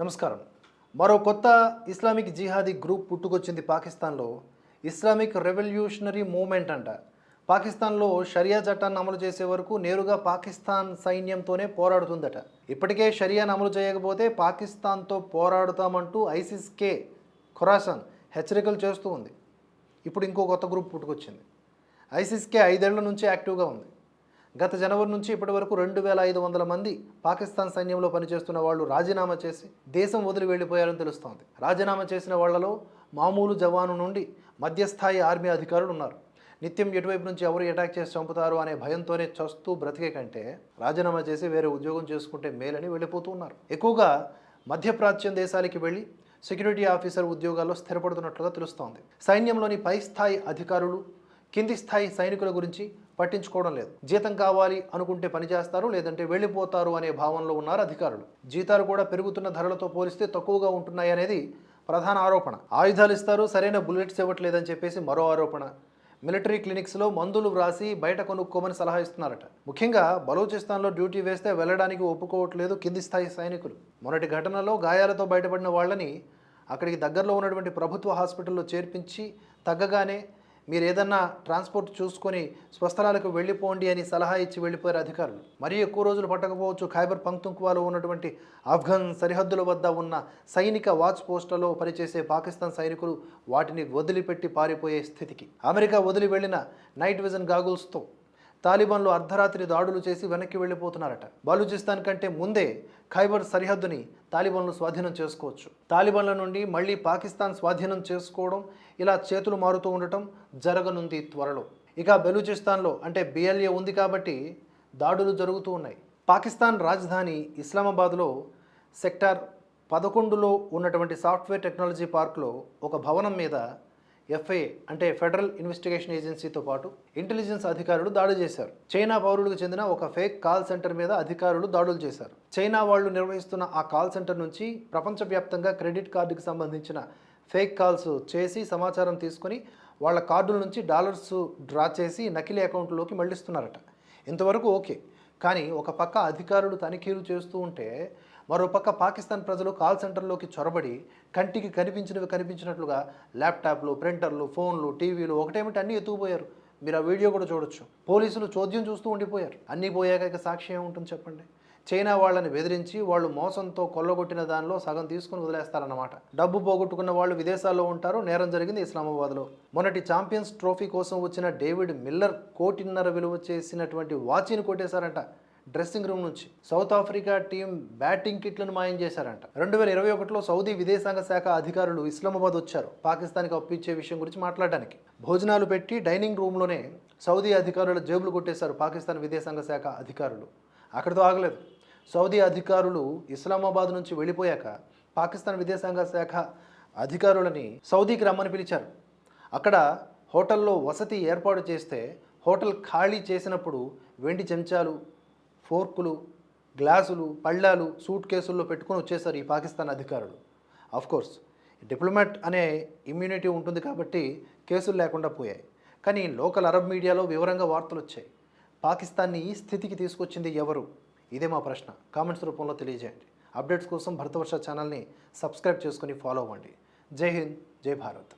నమస్కారం. మరో కొత్త ఇస్లామిక్ జిహాదీ గ్రూప్ పుట్టుకొచ్చింది పాకిస్తాన్లో. ఇస్లామిక్ రెవల్యూషనరీ మూమెంట్ అంట. పాకిస్తాన్లో షరియా చట్టాన్ని అమలు చేసే వరకు నేరుగా పాకిస్తాన్ సైన్యంతోనే పోరాడుతుందట. ఇప్పటికే షరియాను అమలు చేయకపోతే పాకిస్తాన్తో పోరాడుతామంటూ ఐసిస్కే ఖురాసన్ హెచ్చరికలు చేస్తూ ఉంది. ఇప్పుడు ఇంకో కొత్త గ్రూప్ పుట్టుకొచ్చింది. ఐసిస్కే ఐదేళ్ళ నుంచి యాక్టివ్గా ఉంది. గత జనవరి నుంచి ఇప్పటి వరకు రెండు వేల ఐదు వందల మంది పాకిస్తాన్ సైన్యంలో పనిచేస్తున్న వాళ్ళు రాజీనామా చేసి దేశం వదిలి వెళ్ళిపోయారని తెలుస్తోంది. రాజీనామా చేసిన వాళ్ళలో మామూలు జవాను నుండి మధ్యస్థాయి ఆర్మీ అధికారులు ఉన్నారు. నిత్యం ఎటువైపు నుంచి ఎవరు అటాక్ చేసి చంపుతారు అనే భయంతోనే చస్తూ బ్రతికే కంటే రాజీనామా చేసి వేరే ఉద్యోగం చేసుకుంటే మేలని వెళ్ళిపోతూ ఉన్నారు. ఎక్కువగా మధ్యప్రాచ్యం దేశాలకి వెళ్ళి సెక్యూరిటీ ఆఫీసర్ ఉద్యోగాల్లో స్థిరపడుతున్నట్లుగా తెలుస్తోంది. సైన్యంలోని పై స్థాయి అధికారులు కింది స్థాయి సైనికుల గురించి పట్టించుకోవడం లేదు. జీతం కావాలి అనుకుంటే పని చేస్తారు లేదంటే వెళ్ళిపోతారు అనే భావనలో ఉన్నారు అధికారులు. జీతాలు కూడా పెరుగుతున్న ధరలతో పోలిస్తే తక్కువగా ఉంటున్నాయి అనేది ప్రధాన ఆరోపణ. ఆయుధాలు ఇస్తారు సరైన బుల్లెట్స్ ఇవ్వట్లేదని చెప్పేసి మరో ఆరోపణ. మిలిటరీ క్లినిక్స్లో మందులు వ్రాసి బయట కొనుక్కోమని సలహా ఇస్తున్నారట. ముఖ్యంగా బలూచిస్తాన్లో డ్యూటీ వేస్తే వెళ్ళడానికి ఒప్పుకోవట్లేదు కింది స్థాయి సైనికులు. మొన్నటి ఘటనలో గాయాలతో బయటపడిన వాళ్ళని అక్కడికి దగ్గరలో ఉన్నటువంటి ప్రభుత్వ హాస్పిటల్లో చేర్పించి తగ్గగానే మీరు ఏదన్నా ట్రాన్స్పోర్ట్ చూసుకొని స్వస్థలాలకు వెళ్ళిపోండి అని సలహా ఇచ్చి వెళ్ళిపోయారు అధికారులు. మరీ ఎక్కువ రోజులు పట్టకపోవచ్చు. ఖైబర్ పంక్తుంక్వాలో ఉన్నటువంటి ఆఫ్ఘన్ సరిహద్దుల వద్ద ఉన్న సైనిక వాచ్ పోస్టులలో పనిచేసే పాకిస్తాన్ సైనికులు వాటిని వదిలిపెట్టి పారిపోయే స్థితికి. అమెరికా వదిలి వెళ్ళిన నైట్ విజన్ గాగుల్స్తో తాలిబాన్లు అర్ధరాత్రి దాడులు చేసి వెనక్కి వెళ్ళిపోతున్నారట. బలూచిస్తాన్ కంటే ముందే ఖైబర్ సరిహద్దుని తాలిబాన్లు స్వాధీనం చేసుకోవచ్చు. తాలిబాన్ల నుండి మళ్ళీ పాకిస్తాన్ స్వాధీనం చేసుకోవడం ఇలా చేతులు మారుతూ ఉండటం జరగనుంది త్వరలో. ఇక బెలూచిస్తాన్లో అంటే బిఎల్ఏ ఉంది కాబట్టి దాడులు జరుగుతూ ఉన్నాయి. పాకిస్తాన్ రాజధాని ఇస్లామాబాద్లో సెక్టార్ పదకొండులో ఉన్నటువంటి సాఫ్ట్వేర్ టెక్నాలజీ పార్క్లో ఒక భవనం మీద ఎఫ్ఐఏ అంటే ఫెడరల్ ఇన్వెస్టిగేషన్ ఏజెన్సీతో పాటు ఇంటెలిజెన్స్ అధికారులు దాడి చేశారు. చైనా పౌరులకు చెందిన ఒక ఫేక్ కాల్ సెంటర్ మీద అధికారులు దాడులు చేశారు. చైనా వాళ్ళు నిర్వహిస్తున్న ఆ కాల్ సెంటర్ నుంచి ప్రపంచవ్యాప్తంగా క్రెడిట్ కార్డుకి సంబంధించిన ఫేక్ కాల్స్ చేసి సమాచారం తీసుకొని వాళ్ళ కార్డుల నుంచి డాలర్స్ డ్రా చేసి నకిలీ అకౌంట్లోకి మళ్ళిస్తున్నారట. ఇంతవరకు ఓకే. కానీ ఒక పక్క అధికారులు తనిఖీలు చేస్తూ ఉంటే మరో పక్క పాకిస్తాన్ ప్రజలు కాల్ సెంటర్లోకి చొరబడి కంటికి కనిపించినవి కనిపించినట్లుగా ల్యాప్టాప్లు ప్రింటర్లు ఫోన్లు టీవీలు ఒకటేమిటి అన్నీ ఎత్తుకుపోయారు. మీరు ఆ వీడియో కూడా చూడొచ్చు. పోలీసులు చోద్యం చూస్తూ ఉండిపోయారు. అన్నీ పోయాక ఇక సాక్ష్యం ఏముంటుంది చెప్పండి? చైనా వాళ్ళని బెదిరించి వాళ్ళు మోసంతో కొల్లగొట్టిన దానిలో సగం తీసుకుని వదిలేస్తారన్నమాట. డబ్బు పోగొట్టుకున్న వాళ్ళు విదేశాల్లో ఉంటారు. నేరం జరిగింది ఇస్లామాబాద్లో. మొన్నటి ఛాంపియన్స్ ట్రోఫీ కోసం వచ్చిన డేవిడ్ మిల్లర్ కోటిన్నర విలువ చేసినటువంటి వాచిని కొట్టేశారంట డ్రెస్సింగ్ రూమ్ నుంచి. సౌత్ ఆఫ్రికా టీం బ్యాటింగ్ కిట్లను మాయం చేశారంట. రెండు వేల ఇరవై ఒకటిలో సౌదీ విదేశాంగ శాఖ అధికారులు ఇస్లామాబాద్ వచ్చారు పాకిస్తాన్కి అప్పించే విషయం గురించి మాట్లాడడానికి. భోజనాలు పెట్టి డైనింగ్ రూమ్లోనే సౌదీ అధికారుల జేబులు కొట్టేశారు పాకిస్తాన్ విదేశాంగ శాఖ అధికారులు. అక్కడితో ఆగలేదు. సౌదీ అధికారులు ఇస్లామాబాద్ నుంచి వెళ్ళిపోయాక పాకిస్తాన్ విదేశాంగ శాఖ అధికారులని సౌదీకి రమ్మని పిలిచారు. అక్కడ హోటల్లో వసతి ఏర్పాటు చేస్తే హోటల్ ఖాళీ చేసినప్పుడు వెండి చెంచాలు ఫోర్కులు గ్లాసులు పళ్ళాలు సూట్ కేసుల్లో పెట్టుకొని వచ్చేసారు ఈ పాకిస్తాన్ అధికారులు. కోర్స్ డిప్లొమాట్ అనే ఇమ్యూనిటీ ఉంటుంది కాబట్టి కేసులు లేకుండా పోయాయి. కానీ లోకల్ అరబ్ మీడియాలో వివరంగా వార్తలు వచ్చాయి. పాకిస్తాన్ని ఈ స్థితికి తీసుకొచ్చింది ఎవరు? ఇదే మా ప్రశ్న. కామెంట్స్ రూపంలో తెలియజేయండి. అప్డేట్స్ కోసం భరతవర్ష ఛానల్ని సబ్స్క్రైబ్ చేసుకుని ఫాలో అవ్వండి. జై హింద్ జై భారత్.